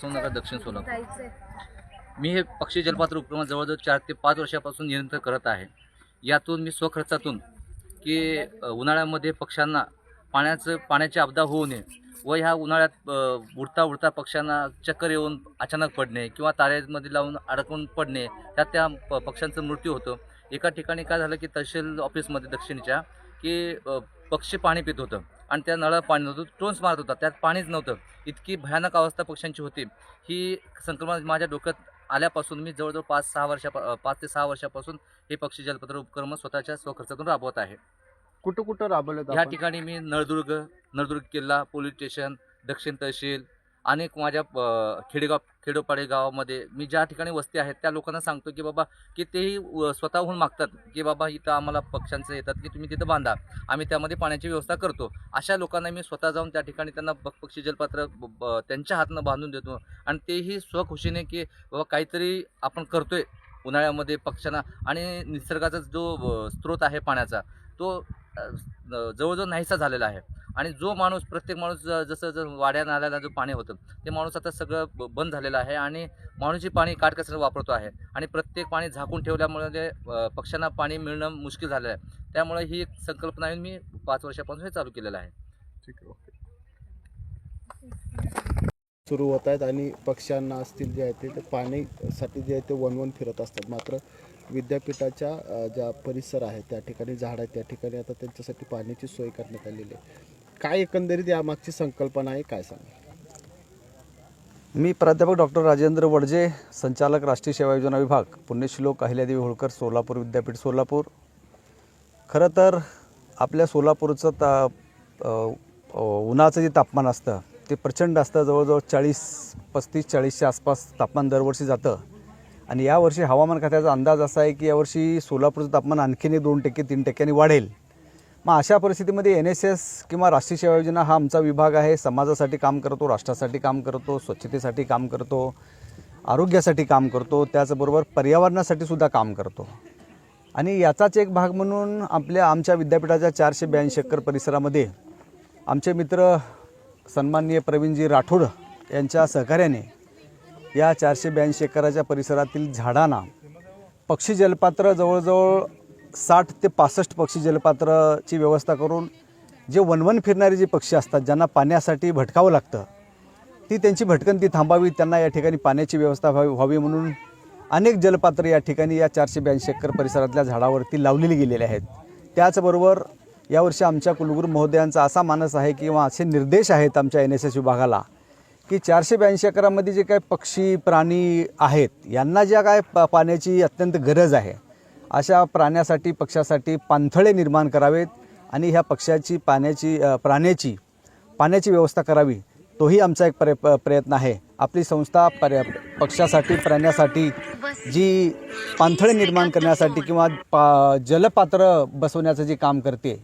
सोनगर दक्षिण सोलापूर. मी हे पक्षी जलपात्र उपक्रम जवळजवळ चार ते पाच वर्षापासून निरंतर करत आहे. यातून मी स्वखर्चातून की उन्हाळ्यामध्ये पक्ष्यांना पाण्याचं पाण्याची आपदा होऊ नये व ह्या उन्हाळ्यात अ, बुडता बुडता पक्ष्यांना चक्कर येऊन अचानक पडणे किंवा ताऱ्यामध्ये लावून अडकून पडणे त्यात त्या प पक्ष्यांचा मृत्यू होतो. एका ठिकाणी काय झालं की तहसील ऑफिसमध्ये दक्षिणच्या की पक्षी पाणी पित होतं. आणि त्या नळात पाणी नव्हतं. टोन्स मारत होता. त्यात पाणीच नव्हतं. इतकी भयानक अवस्था पक्ष्यांची होती. ही संकल्पना माझ्या डोक्यात आल्यापासून मी जवळजवळ पाच सहा वर्षा पाच ते सहा वर्षापासून हे पक्षी जलपत्र उपक्रम स्वतःच्या स्वखर्चातून राबवत आहे. कुठं कुठं राबवलं ह्या ठिकाणी मी नळदुर्ग नळदुर्ग किल्ला पोलीस स्टेशन दक्षिण तहसील अनेक माझ्या खेडेगाव खेडोपाडे गावामध्ये मी ज्या ठिकाणी वस्ती आहेत त्या लोकांना सांगतो की बाबा की तेही स्वतःहून मागतात की बाबा इथं आम्हाला पक्ष्यांचं येतात की तुम्ही तिथं बांधा. आम्ही त्यामध्ये पाण्याची व्यवस्था करतो. अशा लोकांना मी स्वतः जाऊन त्या ठिकाणी त्यांना पक्षी जलपात्र ब- त्यांच्या हातनं बांधून देतो. आणि तेही स्वखुशीने की बाबा काहीतरी आपण करतोय उन्हाळ्यामध्ये पक्ष्यांना. आणि निसर्गाचा जो स्रोत आहे पाण्याचा तो जवळजवळ नाहीसा झालेला आहे. आणि जो माणूस प्रत्येक माणूस जसं जर वाड्या नाल्याला जो पाणी होतं ते माणूस आता सगळं बंद झालेलं आहे आणि माणूसही पाणी काटकसर वापरतो आहे. आणि प्रत्येक पाणी झाकून ठेवल्यामुळे ते, पक्ष्यांना पाणी मिळणं मुश्किल झालं आहे. त्यामुळे ही एक संकल्पना येऊन मी पाच वर्षापासून हे चालू केलेलं आहे. ठीक आहे सुरू होत आहेत आणि पक्ष्यांना असतील जे आहे ते ते पाणीसाठी जे आहे ते वनवन फिरत असतात. मात्र विद्यापीठाच्या ज्या परिसर आहे त्या ठिकाणी झाड आहेत त्या ठिकाणी आता त्यांच्यासाठी पाण्याची सोय करण्यात आलेली आहे. काय एकंदरीत यामागची संकल्पना आहे काय सांगा मी प्राध्यापक डॉक्टर राजेंद्र वडजे संचालक राष्ट्रीय सेवा योजना विभाग पुण्यश्लोक अहिल्यादेवी होळकर सोलापूर विद्यापीठ सोलापूर. खरं तर आपल्या सोलापूरचं ता उन्हाचं जे तापमान असतं ते प्रचंड असतं. जवळजवळ चाळीस पस्तीस चाळीसच्या आसपास तापमान दरवर्षी जातं. आणि यावर्षी हवामान खात्याचा अंदाज असा आहे की यावर्षी सोलापूरचं तापमान आणखीनही दोन टक्के तीन टक्क्यांनी वाढेल. मग अशा परिस्थितीमध्ये एन एस एस किंवा राष्ट्रीय सेवा योजना हा आमचा विभाग आहे. समाजासाठी काम करतो राष्ट्रासाठी काम करतो स्वच्छतेसाठी काम करतो आरोग्यासाठी काम करतो त्याचबरोबर पर्यावरणासाठी सुद्धा काम करतो. आणि याचाच एक भाग म्हणून आपल्या आमच्या विद्यापीठाच्या चारशे ब्याऐंशी एकर परिसरामध्ये आमचे मित्र सन्माननीय प्रवीणजी राठोड यांच्या सहकार्याने या चारशे ब्याऐंशी एकराच्या परिसरातील झाडांना पक्षी जलपात्र जवळजवळ साठ ते पासष्ट पक्षी जलपात्राची व्यवस्था करून जे वनवन फिरणारे जे पक्षी असतात ज्यांना पाण्यासाठी भटकावं लागतं ती त्यांची भटकंती थांबावी त्यांना या ठिकाणी पाण्याची व्यवस्था व्हावी व्हावी म्हणून अनेक जलपात्र या ठिकाणी या चारशे ब्याऐंशी एकर परिसरातल्या झाडावरती लावलेली गेलेली आहेत. त्याचबरोबर यावर्षी आमच्या कुलगुरू महोदयांचा असा मानस आहे किंवा असे निर्देश आहेत आमच्या एन एस एस विभागाला की चारशे ब्याऐंशी एकरामध्ये जे काही पक्षी प्राणी आहेत यांना ज्या काय प पाण्याची अत्यंत गरज आहे अशा प्राण्यासाठी पक्षासाठी पाणथळे निर्माण करावेत आणि ह्या पक्षाची पाण्याची प्राण्याची पाण्याची व्यवस्था करावी तोही आमचा एक प्रय प- प्रयत्न आहे. आपली संस्था पर्या पक्षासाठी प्राण्यासाठी जी पाणथळे निर्माण करण्यासाठी किंवा पा जलपात्र बसवण्याचं जे काम करते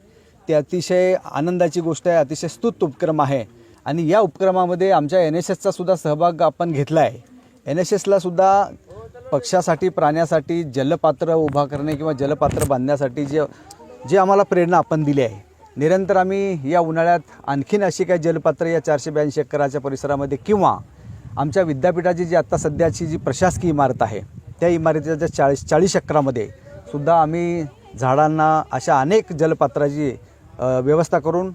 ते अतिशय आनंदाची गोष्ट आहे अतिशय स्तुत उपक्रम आहे. आणि या उपक्रमामध्ये आमच्या एन एस एसचा सुद्धा सहभाग आपण घेतला आहे एन एस एसला सुद्धा पक्षासाठी प्राण्यासाठी जलपात्र उभा करणे किंवा जलपात्र बांधण्यासाठी जे जे आम्हाला प्रेरणा आपण दिली आहे. निरंतर आम्ही या उन्हाळ्यात आणखीन अशी काही जलपात्र या चारशे ब्याऐंशी एकराच्या परिसरामध्ये किंवा आमच्या विद्यापीठाची जी आत्ता सध्याची जी प्रशासकीय इमारत आहे त्या इमारतीच्या चाळीस चाळीस एकरामध्ये सुद्धा आम्ही झाडांना अशा अनेक जलपात्राची व्यवस्था करून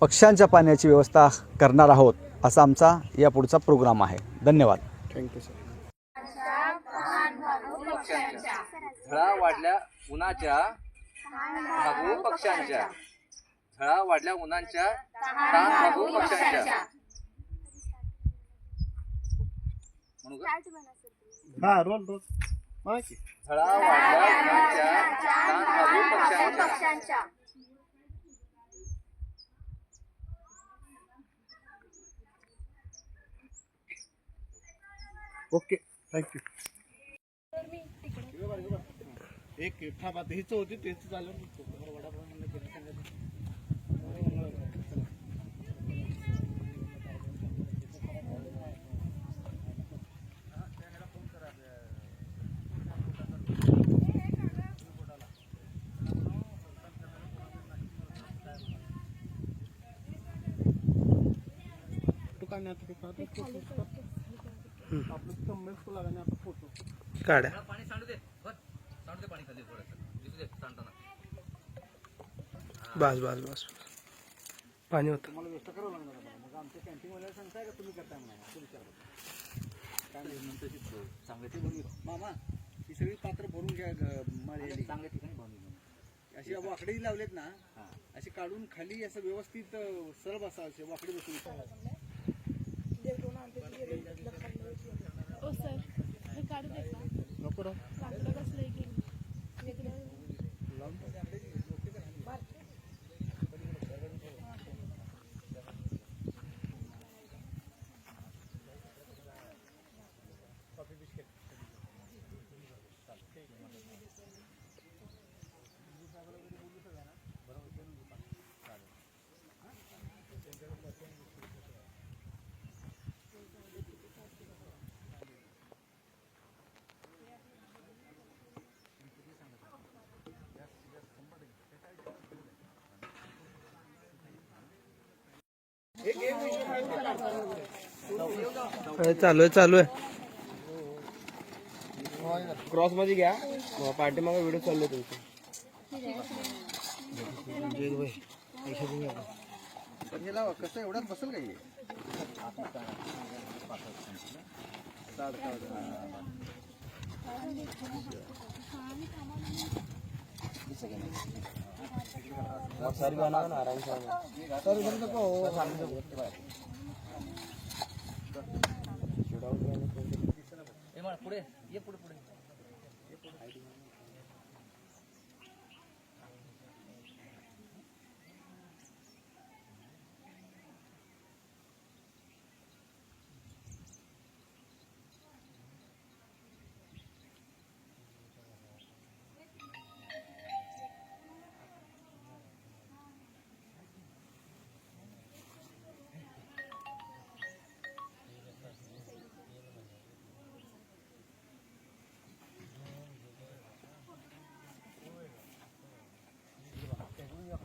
पक्ष्यांच्या पाण्याची व्यवस्था करणार आहोत असा आमचा या पुढचा प्रोग्राम आहे. धन्यवाद. थँक्यू सर झळा वाढल्या उन्हाच्या भागू पक्ष्यांच्या. झळा वाढल्या उन्हाच्या ताण भागू पक्ष्यांच्या. म्हणू का? हा रोल रोल. की झळा वाढल्या उन्हाच्या ताण भागू पक्ष्यांच्या. ओके थँक्यू एक थांबा हीच होती तेच झालं वडापाव म्हणलं कधी सांगायचं दुकानात काढ्या मला पाणी सांडू दे. बस. सांडू दे पाणी खाली थोडंसं. दिसू दे सांडताना. बस बस बस पाणी होतं. मामा ही सगळी पात्र भरून घ्या चांगल्या ठिकाणी अशी वाकडी लावलेत ना अशी काढून खाली असं व्यवस्थित सरळ बसा असे वाकडी बसून. ओ सर हे काढू दे का नको लाकडं कसलं चालू आहे चालू आहे. क्रॉसमध्ये घ्या. पाठीमागे व्हिडिओ चालू आहे तुमचे. हे कसं एवढ्यात बसेल का हे? ए मग पुढे ये पुढे पुढे.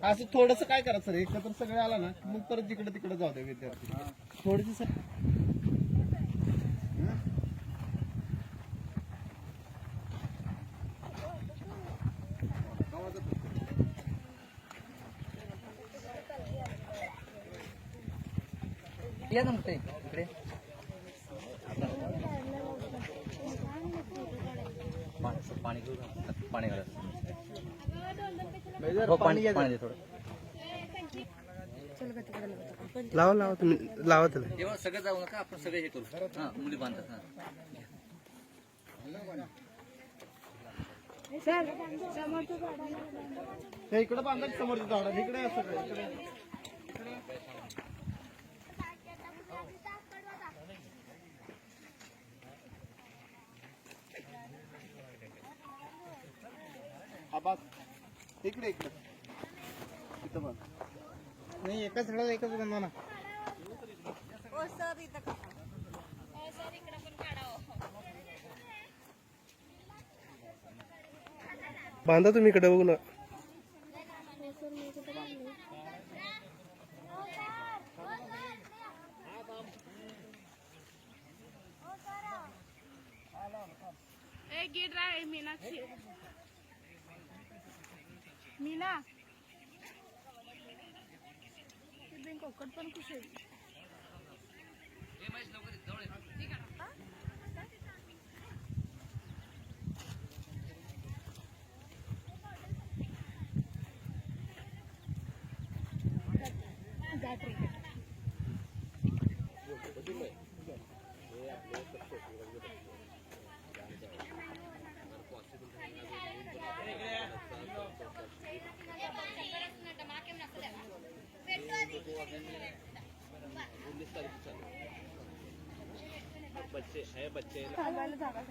असं थोडस काय करायचं सर एकत्र सगळे आला ना मग परत जिकडे तिकडे जाऊ दे विद्यार्थी. थोडीशी सर या ना मग ते इकडे. पाणी पाणी घेऊ? पाणी घालायचं हो पाणी थोडं. लावा लावा तुम्ही लावा त्याला. तेव्हा सगळं जाऊ नका आपण सगळे हे करू. हा मुली बांधतात हा. इकडे बांधा समोरच्या झाडात इकडे असं काय, इकडे हा बस. इकडे इकडे. इथं बघ. नाही एकाच झाडाला एकच बांधा ना बांधा तुम्ही इकडे बघू ना. आणि बिन कोकट पण खुश आहे जा ट्रेन.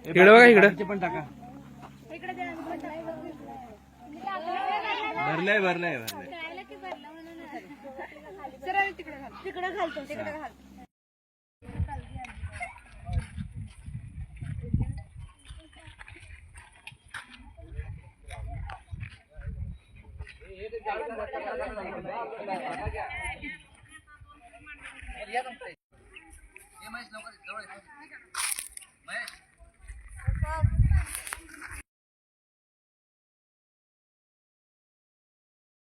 इकडे बघा इकडे इकडे द्या. भरलंय भरलंय कळालं की भरलं म्हणून सरळ तिकडे घाल तिकडे घालतो યાર એમાં જ લોકો